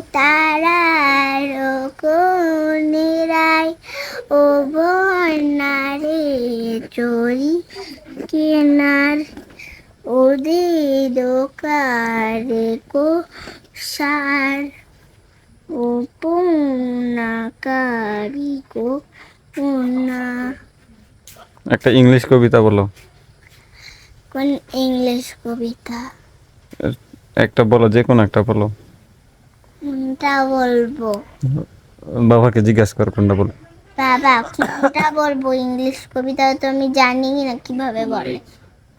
তারার কোনেরাই ও বন্যারে চড়ি কেনার ওদের দোকারে কো সার ও পুনাকারি কো পুনা একটা ইংলিশ কবিতা বলো। কোন ইংলিশ কবিতা? একটা বলো যে কোনো একটা বলো। কোনটা বলব? বাবাকে জিজ্ঞাসা কর কোনটা বলো বাবা কোনটা বলব? ইংলিশ কবিতা তো আমি জানি না কীভাবে বলে?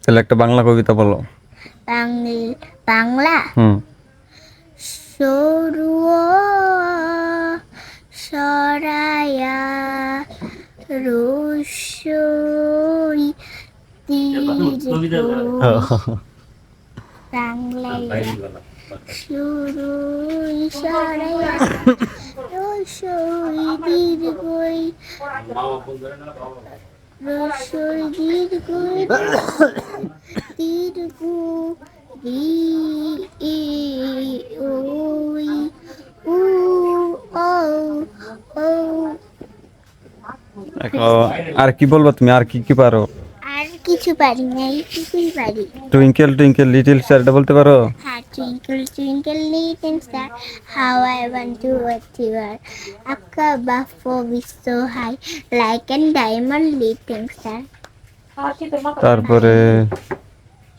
তাহলে একটা বাংলা কবিতা বলো। বাংলা বাংলা? হুম। সরু সরায়া রসই বাংলায় শুরুই সরায়া রসই দীর্ঘই। রসই দীর্ঘই। দীর্ঘ ই ওই উ ও ও আর কি বলব তুমি? আর কি কি পারো? কিছু পারি না এইটুকুই পারি টুইঙ্কেল টুইঙ্কেল লিটিল স্টার এটা বলতে পারো হ্যাঁ twinkle twinkle little star how I want to achiever আকা বাফো বিশ্ব high like and diamond little star তারপরে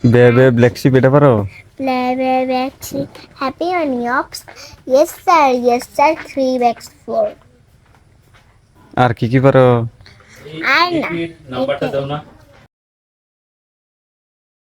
বে বে ব্ল্যাক শিপ এটা পারো প্লে বে ব্যাক্সি happy on ইয়পস yes sir yes sir three bags four আর কি কি পারো আর না নাম্বারটা দাও না